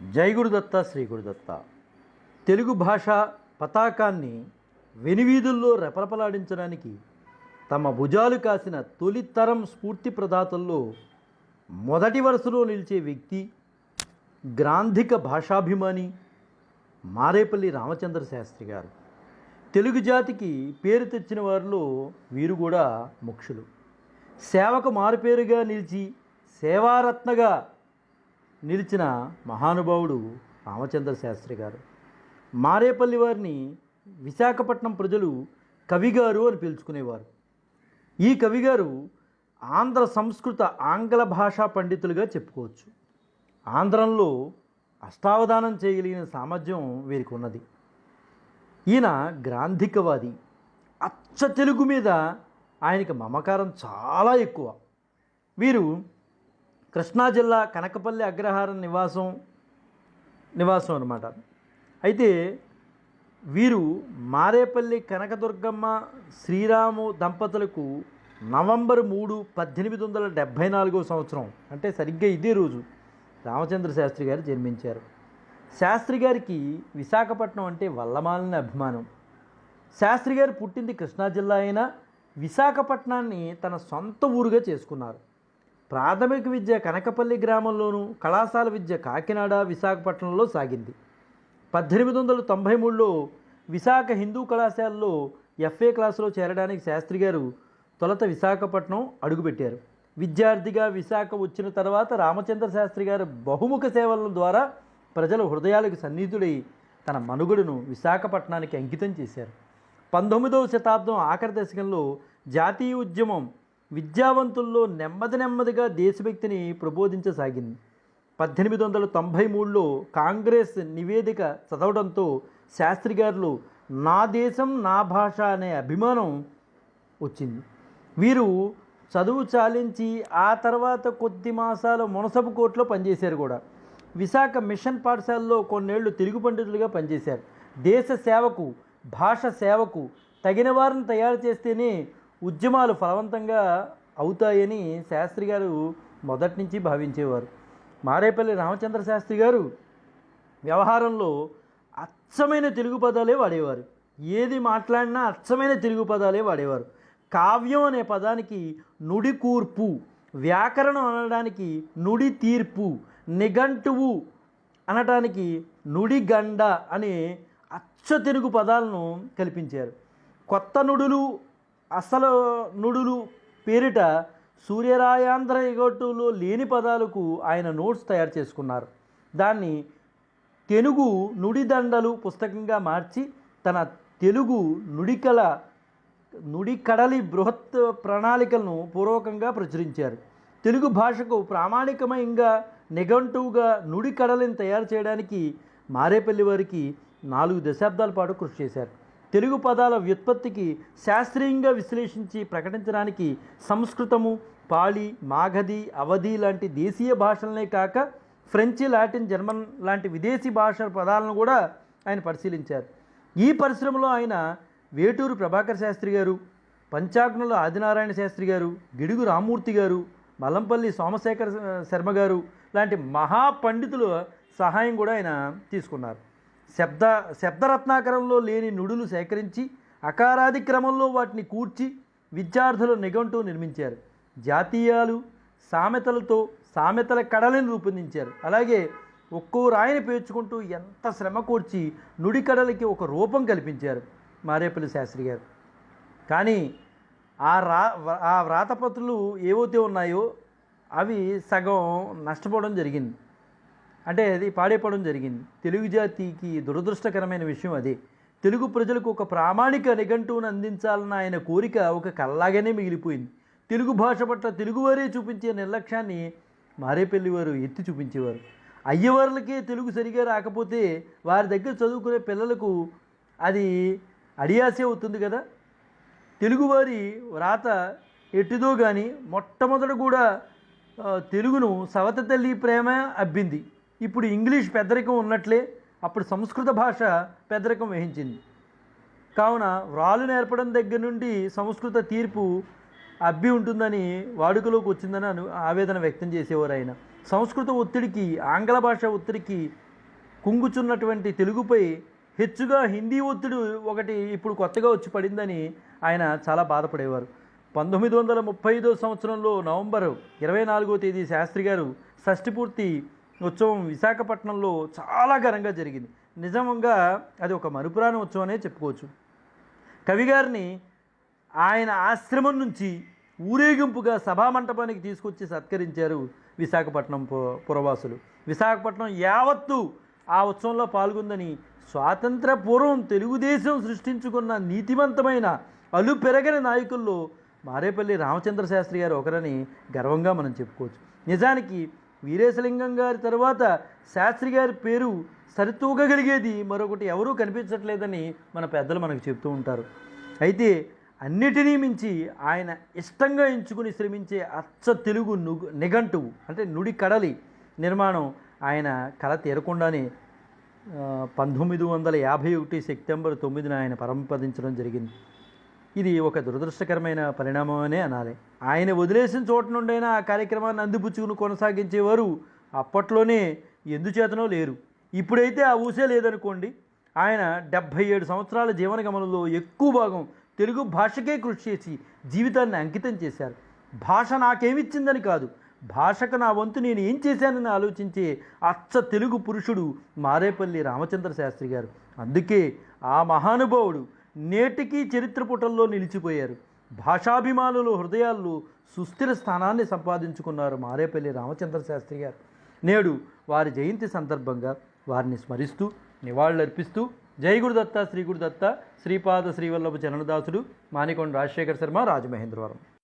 జై గురుదత్త శ్రీ గురుదత్త తెలుగు భాష పతాకాన్ని వెనివీధుల్లో రెపరెపలాడించడానికి తమ భుజాలు కాసిన తొలితరం స్ఫూర్తి ప్రదాతల్లో మొదటి వరుసలో నిలిచే వ్యక్తి గ్రాంధిక భాషాభిమాని మారేపల్లి రామచంద్ర శాస్త్రి గారు. తెలుగు జాతికి పేరు తెచ్చిన వారిలో వీరు కూడా ముఖ్యులు. సేవకు మారుపేరుగా నిలిచి సేవారత్నగా నిలిచిన మహానుభావుడు రామచంద్ర శాస్త్రి గారు. మారేపల్లి వారిని విశాఖపట్నం ప్రజలు కవిగారు అని పిలుచుకునేవారు. ఈ కవిగారు ఆంధ్ర సంస్కృత ఆంగ్ల భాషా పండితులుగా చెప్పుకోవచ్చు. ఆంధ్రంలో అష్టావధానం చేయగలిగిన సామర్థ్యం వీరికి ఉన్నది. ఈయన గ్రాంధికవాది. అచ్చ తెలుగు మీద ఆయనకి మమకారం చాలా ఎక్కువ. వీరు కృష్ణా జిల్లా కనకపల్లి అగ్రహారం నివాసం నివాసం అన్నమాట. అయితే వీరు మారేపల్లి కనకదుర్గమ్మ శ్రీరాము దంపతులకు నవంబర్ మూడు పద్దెనిమిది వందల డెబ్భై నాలుగో సంవత్సరం అంటే సరిగ్గా ఇదే రోజు రామచంద్ర శాస్త్రి గారు జన్మించారు. శాస్త్రి గారికి విశాఖపట్నం అంటే వల్లమాలని అభిమానం. శాస్త్రి గారు పుట్టింది కృష్ణా జిల్లా అయినా విశాఖపట్నాన్ని తన సొంత ఊరుగా చేసుకున్నారు. ప్రాథమిక విద్య కనకపల్లి గ్రామంలోను కళాశాల విద్య కాకినాడ విశాఖపట్నంలో సాగింది. పద్దెనిమిది వందల తొంభై మూడులో విశాఖ హిందూ కళాశాలలో ఎఫ్ఏ క్లాసులో చేరడానికి శాస్త్రి గారు తొలత విశాఖపట్నం అడుగుపెట్టారు. విద్యార్థిగా విశాఖ వచ్చిన తర్వాత రామచంద్ర శాస్త్రి గారు బహుముఖ సేవల ద్వారా ప్రజల హృదయాలకు సన్నిహితుడై తన మనుగడను విశాఖపట్నానికి అంకితం చేశారు. పంతొమ్మిదవ శతాబ్దం ఆఖరి దశకంలో జాతీయ ఉద్యమం విద్యావంతుల్లో నెమ్మది నెమ్మదిగా దేశభక్తిని ప్రబోధించసాగింది. పద్దెనిమిది వందల తొంభై మూడులో కాంగ్రెస్ నివేదిక చదవడంతో శాస్త్రి గారు నా దేశం నా భాష అనే అభిమానం వచ్చింది. వీరు చదువు చాలించి ఆ తర్వాత కొద్ది మాసాలు మునసబు కోర్టులో పనిచేశారు కూడా. విశాఖ మిషన్ పాఠశాలలో కొన్నేళ్ళు తెలుగు పండితులుగా పనిచేశారు. దేశ సేవకు భాష సేవకు తగిన వారిని తయారు చేస్తేనే ఉద్యమాలు ఫలవంతంగా అవుతాయని శాస్త్రి గారు మొదటి నుంచి భావించేవారు. మారేపల్లి రామచంద్ర శాస్త్రి గారు వ్యవహారంలో అచ్చమైన తెలుగు పదాలే వాడేవారు. ఏది మాట్లాడినా అచ్చమైన తెలుగు పదాలే వాడేవారు. కావ్యం అనే పదానికి నుడి కూర్పు వ్యాకరణం అనడానికి నుడి తీర్పు నిఘంటువు అనటానికి నుడిగండ అనే అచ్చ తెలుగు పదాలను కల్పించారు. కొత్త నుడులు అసలు నుడులు పేరిట సూర్యరాయాంధ్ర ఎగొట్టులో లేని పదాలకు ఆయన నోట్స్ తయారు చేసుకున్నారు. దాన్ని తెలుగు నుడిదండలు పుస్తకంగా మార్చి తన తెలుగు నుడికల నుడికడలి బృహత్ ప్రణాళికలను పూర్వకంగా ప్రచురించారు. తెలుగు భాషకు ప్రామాణికమయంగా నిఘంటువుగా నుడి కడలిని తయారు చేయడానికి మారేపల్లి వారికి నాలుగు దశాబ్దాల పాటు కృషి చేశారు. తెలుగు పదాల వ్యుత్పత్తికి శాస్త్రీయంగా విశ్లేషించి ప్రకటించడానికి సంస్కృతము పాళి మాగధి అవధి లాంటి దేశీయ భాషలనే కాక ఫ్రెంచి లాటిన్ జర్మన్ లాంటి విదేశీ భాష పదాలను కూడా ఆయన పరిశీలించారు. ఈ పరిశ్రమలో ఆయన వేటూరు ప్రభాకర్ శాస్త్రి గారు పంచాగ్నుల ఆదినారాయణ శాస్త్రి గారు గిడుగు రామూర్తి గారు మల్లంపల్లి సోమశేఖర శర్మ గారు లాంటి మహాపండితుల సహాయం కూడా ఆయన తీసుకున్నారు. శబ్ద శబ్దరత్నాకరంలో లేని నుడులు సేకరించి అకారాది క్రమంలో వాటిని కూర్చి విద్యార్థుల నిఘంటు నిర్మించారు. జాతీయాలు సామెతలతో సామెతల కడలను రూపొందించారు. అలాగే ఒక్కో రాయిని పేర్చుకుంటూ ఎంత శ్రమ కూర్చి నుడి కడలకి ఒక రూపం కల్పించారు మారేపల్లి శాస్త్రి గారు. కానీ ఆ రా ఆ వ్రాతపత్రులు ఏవైతే ఉన్నాయో అవి సగం నష్టపోవడం జరిగింది. అంటే అది పాడైపోవడం జరిగింది. తెలుగు జాతికి దురదృష్టకరమైన విషయం అదే. తెలుగు ప్రజలకు ఒక ప్రామాణిక నిఘంటువును అందించాలన్న ఆయన కోరిక ఒక కల్లాగానే మిగిలిపోయింది. తెలుగు భాష పట్ల తెలుగువారే చూపించే నిర్లక్ష్యాన్ని మారేపల్లి వారు ఎత్తి చూపించేవారు. అయ్యవార్లకే తెలుగు సరిగా రాకపోతే వారి దగ్గర చదువుకునే పిల్లలకు అది అడియాసే అవుతుంది కదా. తెలుగువారి వ్రాత ఎట్టిదో కానీ మొట్టమొదట కూడా తెలుగును సవత తల్లి ప్రేమ అబ్బింది. ఇప్పుడు ఇంగ్లీష్ పెద్దరికం ఉన్నట్లే అప్పుడు సంస్కృత భాష పెద్దరికం వహించింది. కావున వ్రాలు నేర్పడం దగ్గర నుండి సంస్కృత తీర్పు అబ్బి ఉంటుందని వాడుకలోకి వచ్చిందని అను ఆవేదన వ్యక్తం చేసేవారు ఆయన. సంస్కృత ఒత్తిడికి ఆంగ్ల భాష ఒత్తిడికి కుంగుచున్నటువంటి తెలుగుపై హెచ్చుగా హిందీ ఒత్తిడి ఒకటి ఇప్పుడు కొత్తగా వచ్చి పడిందని ఆయన చాలా బాధపడేవారు. పంతొమ్మిది వందల ముప్పై ఐదో సంవత్సరంలో నవంబర్ ఇరవై నాలుగో తేదీ శాస్త్రి గారు షష్ఠిపూర్తి ఉత్సవం విశాఖపట్నంలో చాలా ఘనంగా జరిగింది. నిజంగా అది ఒక మరుపురాని ఉత్సవం అనే చెప్పుకోవచ్చు కవిగారిని ఆయన ఆశ్రమం నుంచి ఊరేగింపుగా సభామంటపానికి తీసుకొచ్చి సత్కరించారు విశాఖపట్నం పురవాసులు. విశాఖపట్నం యావత్తు ఆ ఉత్సవంలో పాల్గొందని స్వాతంత్ర పూర్వం తెలుగుదేశం సృష్టించుకున్న నీతివంతమైన అలు పెరగని నాయకుల్లో మారేపల్లి రామచంద్ర శాస్త్రి గారు ఒకరని గర్వంగా మనం చెప్పుకోవచ్చు. నిజానికి వీరేశలింగం గారి తర్వాత శాస్త్రి గారి పేరు సరితూగగలిగేది మరొకటి ఎవరూ కనిపించట్లేదని మన పెద్దలు మనకు చెప్తూ ఉంటారు. అయితే అన్నిటినీ మించి ఆయన ఇష్టంగా ఎంచుకుని శ్రమించే అచ్చ తెలుగు నుగు నిఘంటువు అంటే నుడి కడలి నిర్మాణం ఆయన కళ తీరకుండానే పంతొమ్మిది వందల యాభై ఒకటి సెప్టెంబర్ తొమ్మిదిన ఆయన పరంపదించడం జరిగింది. ఇది ఒక దురదృష్టకరమైన పరిణామమనే అనాలి. ఆయన వదిలేసిన చోట నుండైనా ఆ కార్యక్రమాన్ని అందిపుచ్చుకుని కొనసాగించేవారు అప్పట్లోనే ఎందుచేతనో లేరు. ఇప్పుడైతే ఆ ఊసే లేదనుకోండి. ఆయన డెబ్భై ఏడు సంవత్సరాల జీవన గమనంలో ఎక్కువ భాగం తెలుగు భాషకే కృషి చేసి జీవితాన్ని అంకితం చేశారు. భాష నాకేమిచ్చిందని కాదు. భాషకు నా వంతు నేను ఏం చేశానని ఆలోచించే అచ్చ తెలుగు పురుషుడు మారేపల్లి రామచంద్ర శాస్త్రి గారు. అందుకే ఆ మహానుభావుడు నేటికీ చరిత్ర పుటల్లో నిలిచిపోయారు. భాషాభిమానుల హృదయాల్లో సుస్థిర స్థానాన్ని సంపాదించుకున్నారు మారేపల్లి రామచంద్ర శాస్త్రి గారు. నేడు వారి జయంతి సందర్భంగా వారిని స్మరిస్తూ నివాళులర్పిస్తూ జై గురుదత్త శ్రీ గురుదత్త శ్రీపాద శ్రీవల్లభ చరణదాసుడు మానికొండ రాజశేఖర శర్మ రాజమహేంద్రవరం.